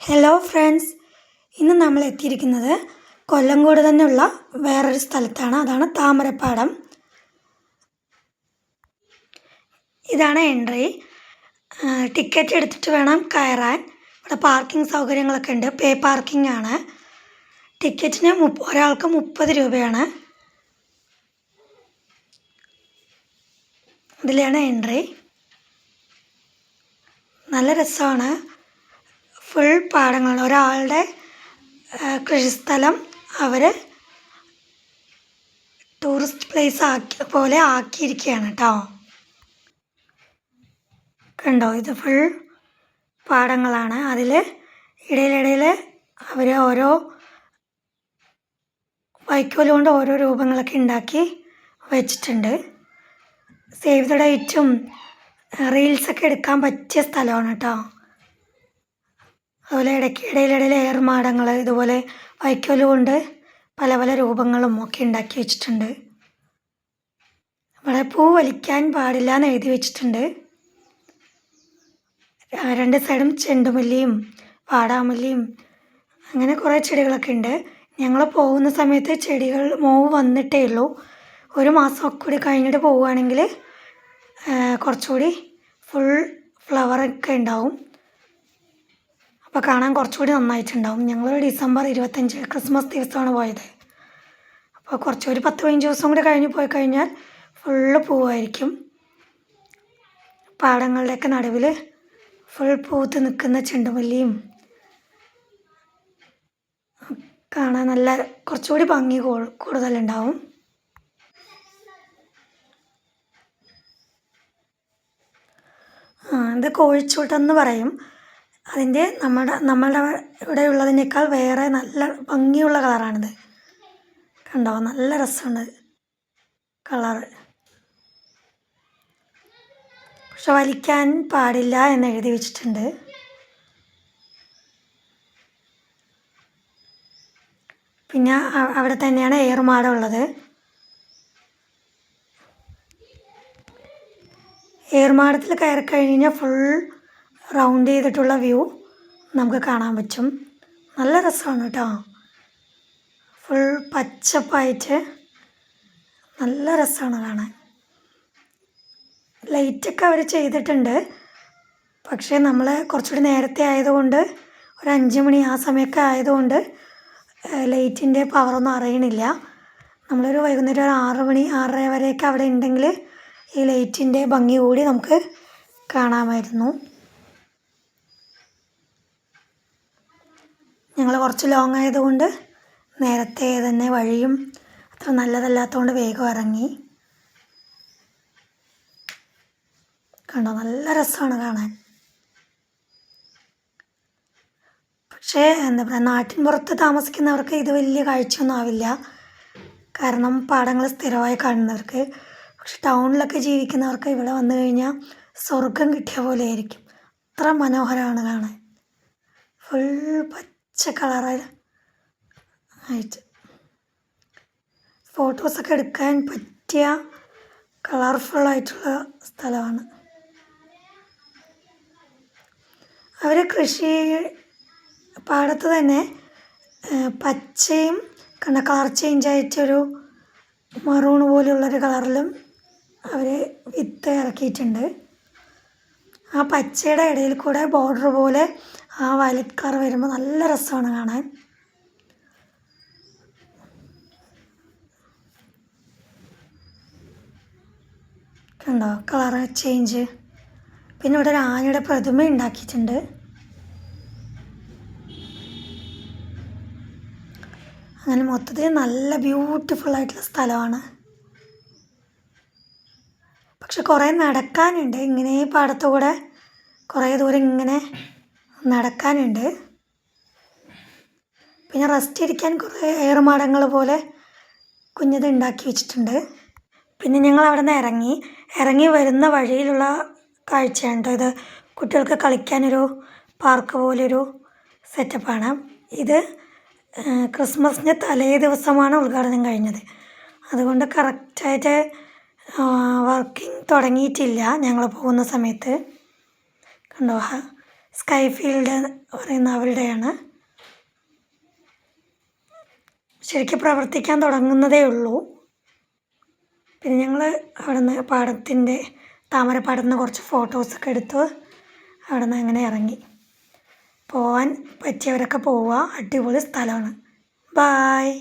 Hello friends ഇന്ന് നമ്മൾ എത്തിയിരിക്കുന്നത് കൊല്ലങ്കോട് തന്നെയുള്ള വേറൊരു സ്ഥലത്താണ്. അതാണ് താമരപ്പാടം. ഇതാണ് എൻട്രി ടിക്കറ്റ് എടുത്തിട്ട് വേണം കയറാൻ. ഇവിടെ പാർക്കിംഗ് സൗകര്യങ്ങളൊക്കെ ഉണ്ട്. പേ പാർക്കിംഗ് ആണ്. ടിക്കറ്റിന് മുപ്പ ഒരാൾക്ക് മുപ്പത് രൂപയാണ്. ഇതിലാണ് എൻട്രി നല്ല രസമാണ്. ഫുൾ പാടങ്ങളാണ് ഒരാളുടെ കൃഷിസ്ഥലം അവർ ടൂറിസ്റ്റ് പ്ലേസ് ആക്കി പോലെ ആക്കിയിരിക്കുകയാണ് കേട്ടോ കണ്ടോ? ഇത് ഫുൾ പാടങ്ങളാണ് അതിൽ ഇടയിലിടയിൽ അവർ ഓരോ വൈക്കോൽ കൊണ്ട് ഓരോ രൂപങ്ങളൊക്കെ ഉണ്ടാക്കി വെച്ചിട്ടുണ്ട്. സേവ് ദ ഡേറ്റും റീൽസൊക്കെ എടുക്കാൻ പറ്റിയ സ്ഥലമാണ് കേട്ടോ അതുപോലെ ഇടയ്ക്ക് ഇടയിലിടയിൽ മാടങ്ങൾ ഇതുപോലെ വൈക്കോൽ കൊണ്ട് പല പല രൂപങ്ങളും ഒക്കെ ഉണ്ടാക്കി വെച്ചിട്ടുണ്ട്. ഇവിടെ പൂ വലിക്കാൻ പാടില്ല എന്ന് എഴുതി വെച്ചിട്ടുണ്ട്. രണ്ട് സൈഡും ചെണ്ടുമല്ലിയും വാടാമല്ലിയും അങ്ങനെ കുറേ ചെടികളൊക്കെ ഉണ്ട്. ഞങ്ങൾ പോകുന്ന സമയത്ത് ചെടികൾ മോവ് വന്നിട്ടേ ഉള്ളൂ. ഒരു മാസമൊക്കെ കൂടി കഴിഞ്ഞിട്ട് പോവുകയാണെങ്കിൽ കുറച്ചുകൂടി ഫുൾ ഫ്ലവറൊക്കെ ഉണ്ടാവും. അപ്പോൾ കാണാൻ കുറച്ചുകൂടി നന്നായിട്ടുണ്ടാവും. ഞങ്ങൾ ഡിസംബർ ഇരുപത്തഞ്ച് ക്രിസ്മസ് ദിവസമാണ് പോയത്. അപ്പോൾ കുറച്ച് ഒരു പത്ത് പതിനഞ്ച് ദിവസം കൂടി കഴിഞ്ഞ് പോയി കഴിഞ്ഞാൽ ഫുള്ള് പൂവായിരിക്കും. പാടങ്ങളുടെയൊക്കെ നടുവിൽ ഫുൾ പൂത്ത് നിൽക്കുന്ന ചെണ്ടുമല്ലിയും കാണാൻ നല്ല കുറച്ചുകൂടി ഭംഗി കൂടുതലുണ്ടാവും. ഇത് കോഴിച്ചൂട്ടെന്ന് പറയും. അതിന്റെ നമ്മുടെ നമ്മളുടെ ഇവിടെ ഉള്ളതിനേക്കാൾ വേറെ നല്ല ഭംഗിയുള്ള കളറാണിത്. കണ്ടോ? നല്ല രസമുണ്ട് കളറ് പക്ഷെ വലിക്കാൻ പാടില്ല എന്ന് എഴുതി വെച്ചിട്ടുണ്ട്. പിന്നെ അവിടെ തന്നെയാണ് ഏറുമാട ഉള്ളത്. ഏറുമാടത്തിൽ കയറി കഴിഞ്ഞാൽ ഫുൾ റൗണ്ട് ചെയ്തിട്ടുള്ള വ്യൂ നമുക്ക് കാണാൻ പറ്റും. നല്ല രസമാണ് കേട്ടോ. ഫുൾ പച്ചപ്പായിട്ട് നല്ല രസമാണ് കാണാൻ. ലൈറ്റൊക്കെ അവർ ചെയ്തിട്ടുണ്ട്. പക്ഷേ നമ്മൾ കുറച്ചുകൂടി നേരത്തെ ആയതുകൊണ്ട് ഒരു അഞ്ച് മണി ആ സമയമൊക്കെ ആയതുകൊണ്ട് ലൈറ്റിന്റെ പവറൊന്നും അറിയണില്ല. നമ്മളൊരു വൈകുന്നേരം ഒരു ആറ് മണി ആറര വരെയൊക്കെ അവിടെ ഉണ്ടെങ്കിൽ ഈ ലൈറ്റിന്റെ ഭംഗി കൂടി നമുക്ക് കാണാമായിരുന്നു. ഞങ്ങൾ കുറച്ച് ലോങ് ആയതുകൊണ്ട് നേരത്തെ തന്നെ വഴിയും അത്ര നല്ലതല്ലാത്തതുകൊണ്ട് വേഗം ഇറങ്ങി. കണ്ടോ? നല്ല രസമാണ് കാണാൻ. പക്ഷേ എന്താ പറയുക നാട്ടിൻ പുറത്ത് താമസിക്കുന്നവർക്ക് ഇത് വലിയ കാഴ്ചയൊന്നും ആവില്ല. കാരണം പാടങ്ങൾ സ്ഥിരമായി കാണുന്നവർക്ക്. പക്ഷെ ടൗണിലൊക്കെ ജീവിക്കുന്നവർക്ക് ഇവിടെ വന്നു കഴിഞ്ഞാൽ സ്വർഗം കിട്ടിയ പോലെ ആയിരിക്കും. അത്ര മനോഹരമാണ് കാണാൻ. ഫുൾ പച്ച കളറിൽ ആയിട്ട് ഫോട്ടോസൊക്കെ എടുക്കാൻ പറ്റിയ കളർഫുള്ളായിട്ടുള്ള സ്ഥലമാണ്. അവർ കൃഷി പാടത്ത് തന്നെ പച്ചയും കണ്ട കളർ ചേഞ്ച് ആയിട്ടൊരു മറൂൺ പോലെയുള്ളൊരു കളറിലും അവർ വിത്ത് ഇറക്കിയിട്ടുണ്ട്. ആ പച്ചയുടെ ഇടയിൽ കൂടെ ബോർഡർ പോലെ ആ വയലറ്റ് കളർ വരുമ്പോൾ നല്ല രസമാണ് കാണാൻ. കണ്ടോ? കളർ ചേഞ്ച് പിന്നെ ഇവിടെ ഒരു ആനയുടെ പ്രതിമ ഉണ്ടാക്കിയിട്ടുണ്ട്. അങ്ങനെ മൊത്തത്തിൽ നല്ല ബ്യൂട്ടിഫുൾ ആയിട്ടുള്ള സ്ഥലമാണ്. പക്ഷെ കുറേ നടക്കാനുണ്ട്. ഇങ്ങനെ പാടത്തു കൂടെ കുറേ ദൂരം ഇങ്ങനെ നടക്കാനുണ്ട്. പിന്നെ റെസ്റ്റ് ഇരിക്കാൻ കുറേ ഏറുമാടങ്ങൾ പോലെ കുഞ്ഞത് ഉണ്ടാക്കി വെച്ചിട്ടുണ്ട്. പിന്നെ ഞങ്ങൾ അവിടെ നിന്ന് ഇറങ്ങി. ഇറങ്ങി വരുന്ന വഴിയിലുള്ള കാഴ്ചയാണ് കേട്ടോ ഇത്. കുട്ടികൾക്ക് കളിക്കാനൊരു പാർക്ക് പോലൊരു സെറ്റപ്പാണ്. ഇത് ക്രിസ്മസിന്റെ തലേ ദിവസമാണ് ഉദ്ഘാടനം കഴിഞ്ഞത്. അതുകൊണ്ട് കറക്റ്റായിട്ട് വർക്കിംഗ് തുടങ്ങിയിട്ടില്ല ഞങ്ങൾ പോകുന്ന സമയത്ത്. കണ്ടോ? സ്കൈ ഫീൽഡ് പറയുന്ന അവരുടെയാണ്. ശരിക്കും പ്രവർത്തിക്കാൻ തുടങ്ങുന്നതേ ഉള്ളൂ. പിന്നെ ഞങ്ങൾ അവിടെ നിന്ന് പാടത്തിന്റെ താമരപ്പാടത്ത് നിന്ന് കുറച്ച് ഫോട്ടോസൊക്കെ എടുത്ത് നിന്ന് അങ്ങനെ ഇറങ്ങി. പോവാൻ പറ്റിയവരൊക്കെ പോവുക അടിപൊളി സ്ഥലമാണ്. ബായ്